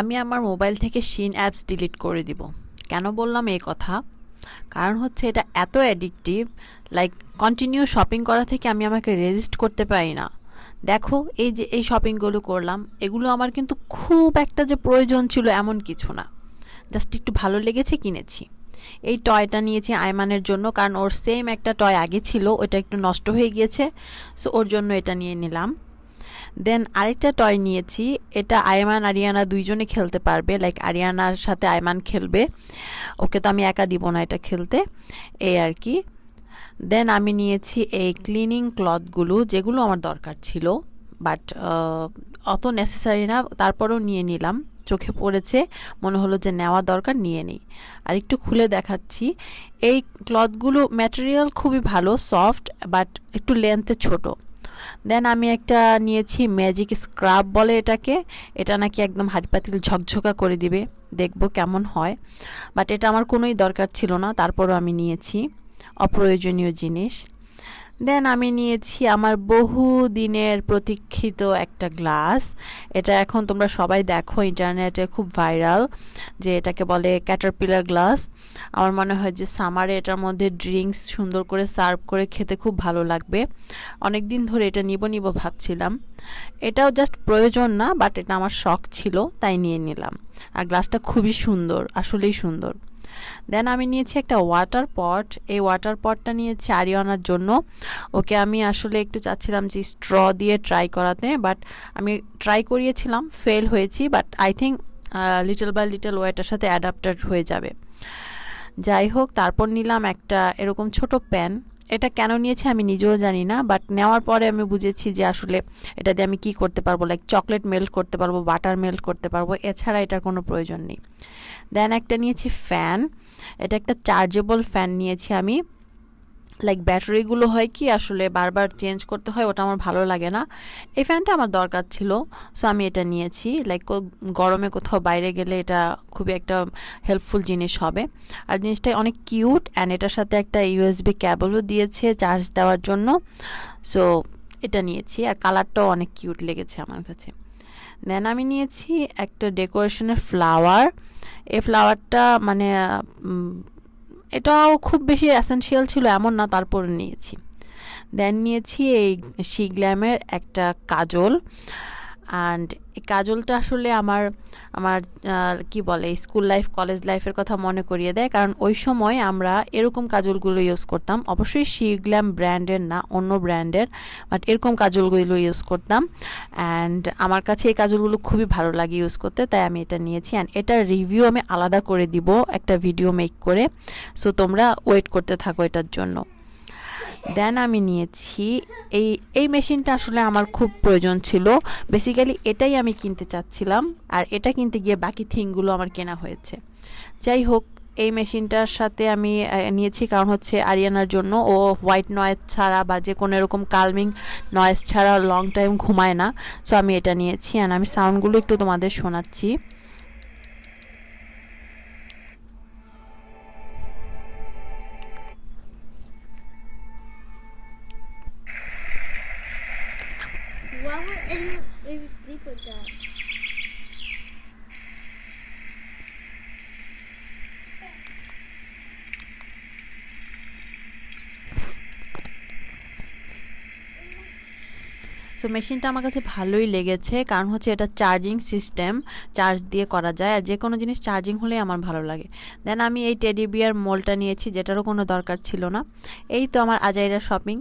আমি আমার মোবাইল থেকে শিন অ্যাপস ডিলিট করে দিব। কেন বললাম এই কথা? কারণ হচ্ছে এটা এত অ্যাডিকটিভ লাইক কন্টিনিউ শপিং করা থেকে আমি আমাকে রেজিস্ট করতে পারি না। দেখো, এই যে এই শপিংগুলো করলাম, এগুলো আমার কিন্তু খুব একটা যে প্রয়োজন ছিল এমন কিছু না। জাস্ট একটু ভালো লেগেছে, কিনেছি। এই টয়টা নিয়েছি আয়মানের জন্য, কারণ ওর সেম একটা টয় আগে ছিল, ওটা একটু নষ্ট হয়ে গিয়েছে সো ওর জন্য এটা নিয়ে নিলাম। দেন আরেকটা টয় নিয়েছি। এটা আয়মান, আরিয়ানা দুইজনে খেলতে পারবে। লাইক আরিয়ানার সাথে আয়মান খেলবে। ওকে তো আমি একা দিব না এটা খেলতে। এই আর কি। দেন আমি নিয়েছি এই ক্লিনিং ক্লথগুলো যেগুলো আমার দরকার ছিল। বাট অত নেসেসারি না। তারপরেও নিয়ে নিলাম। চোখে পড়েছে। মনে হলো যে নেওয়া দরকার, নিয়ে নিই। আর একটু খুলে দেখাচ্ছি। এই ক্লথগুলো ম্যাটেরিয়াল খুবই ভালো সফট বাট একটু লেন্থে ছোটো। দেন আমি একটা নিয়েছি ম্যাজিক স্ক্রাব বলে এটাকে। এটা নাকি একদম হাড়পাতিল ঝকঝকা করে দিবে। দেখব কেমন হয়। বাট এটা আমার কোনোই দরকার ছিল না। তারপরও আমি নিয়েছি। অপ্রয়োজনীয় জিনিস। দেন আমি নিয়েছি আমার বহু দিনের প্রতীক্ষিত একটা গ্লাস। এটা এখন তোমরা সবাই দেখো ইন্টারনেটে খুব ভাইরাল, যে এটাকে বলে ক্যাটারপিলার গ্লাস আমার মনে হয় যে সামারে এটার মধ্যে ড্রিঙ্কস সুন্দর করে সার্ভ করে খেতে খুব ভালো লাগবে। অনেক দিন ধরে এটা নিব নিব ভাবছিলাম। এটাও জাস্ট প্রয়োজন না বাট এটা আমার শখ ছিল, তাই নিয়ে নিলাম। আর গ্লাসটা খুবই সুন্দর, আসলেই সুন্দর। দেন আমি নিয়েছি একটা ওয়াটার পট এই ওয়াটার পটটা নিয়েছি আরিয়ানার জন্য। ওকে আমি আসলে একটু চাচ্ছিলাম যে স্ট্র দিয়ে ট্রাই করাতে বাট আমি ট্রাই করিয়েছিলাম ফেল হয়েছি but I think little by little waiter সাথে অ্যাডাপ্টেড হয়ে যাবে। যাই হোক, তারপর নিলাম একটা এরকম ছোট প্যান এটা কেন নিয়েছে আমি নিজেও জানি না বাট নেওয়ার পরে আমি বুঝেছি যে আসলে এটা দিয়ে আমি কি করতে পারব লাইক চকলেট মেল্ট করতে পারব বাটার মেল্ট করতে পারব, এছাড়া এটার কোনো প্রয়োজন নেই। দেন একটা নিয়েছি ফ্যান এটা একটা চার্জেবল ফ্যান নিয়েছি আমি। লাইক ব্যাটারিগুলো হয় কি, আসলে বারবার চেঞ্জ করতে হয়, ওটা আমার ভালো লাগে না। এই ফ্যানটা আমার দরকার ছিল সো আমি এটা নিয়েছি। লাইক গরমে কোথাও বাইরে গেলে এটা খুবই একটা হেল্পফুল জিনিস হবে। আর জিনিসটা অনেক কিউট অ্যান্ড এটার সাথে একটা ইউএসবি ক্যাবলও দিয়েছে চার্জ দেওয়ার জন্য। সো এটা নিয়েছি, আর কালারটাও অনেক কিউট লেগেছে আমার কাছে। দেন আমি নিয়েছি একটা ডেকোরেশনের ফ্লাওয়ার এই ফ্লাওয়ারটা মানে এটাও খুব বেশি অ্যাসেন্সিয়াল ছিল এমন না, তারপর নিয়েছি। দেন নিয়েছি এই শিগ্ল্যামের একটা কাজল। অ্যান্ড কাজলটা আসলে আমার আমার কি বলে স্কুল লাইফ কলেজ লাইফের কথা মনে করিয়ে দেয়। কারণ ওই সময় আমরা এরকম কাজলগুলো ইউজ করতাম। অবশ্যই শিগ্ল্যাম ব্র্যান্ডের না, অন্য ব্র্যান্ডের বাট এরকম কাজলগুলো ইউজ করতাম। অ্যান্ড আমার কাছে এই কাজলগুলো খুবই ভালো লাগে ইউজ করতে, তাই আমি এটা নিয়েছি। অ্যান্ড এটার রিভিউ আমি আলাদা করে দিব, একটা ভিডিও মেক করে। সো তোমরা ওয়েট করতে থাকো এটার জন্য। দেন আমি নিয়েছি। এই এই মেশিনটা আসলে আমার খুব প্রয়োজন ছিল। বেসিক্যালি এটাই আমি কিনতে চাচ্ছিলাম আর এটা কিনতে গিয়ে বাকি থিংগুলো আমার কেনা হয়েছে। যাই হোক, এই মেশিনটার সাথে আমি নিয়েছি কারণ হচ্ছে আরিয়ানার জন্য। ও হোয়াইট নয়েজ ছাড়া বা যে কোনো এরকম কালমিং নয়েজ ছাড়া লং টাইম ঘুমায় না। সো আমি এটা নিয়েছি অ্যান্ড আমি সাউন্ডগুলো একটু তোমাদের শোনাচ্ছি। Why would anyone maybe sleep with that? So মেশিনটা আমার কাছে ভালোই লেগেছে। কারণ হচ্ছে এটা চার্জিং সিস্টেম চার্জ দিয়ে করা যায়। আর যে কোনো জিনিস চার্জিং হলেই আমার ভালো লাগে। দেন আমি এই টেডি বিয়ার মোলটা নিয়েছি, যেটারও কোনো দরকার ছিল না। এই তো আমার আজাইরা শপিং